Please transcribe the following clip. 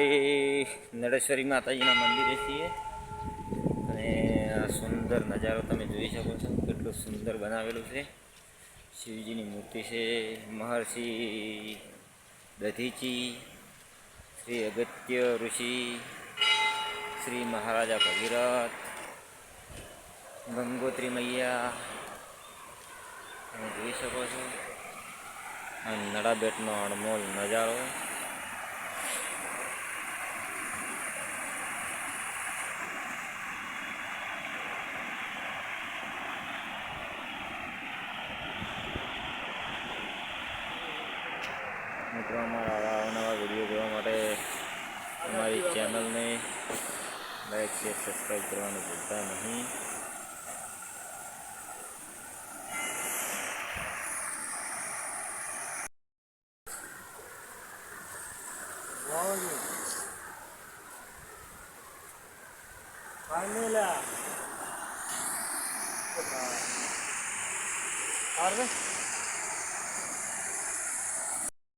આગળ નળેશ્વરી માતાજીના મંદિરે છીએ. અને આ સુંદર નજારો તમે જોઈ શકો છો. કેટલું સુંદર બનાવેલું છે. શિવજીની મૂર્તિ છે, મહર્ષિ, દધીચી, શ્રી અગત્ય ઋષિ, શ્રી મહારાજા ભગીરથ ગંગોત્રી મૈયા તમે જોઈ શકો છો. આ નડાબેટનો અણમોલ નજારો. મિત્રો, અમારા અવનવા વીડિયો જોવા માટે અમારી ચેનલને લાઈક શેર, સબસ્ક્રાઈબ કરવાનું ભૂલતા નહીં. અરે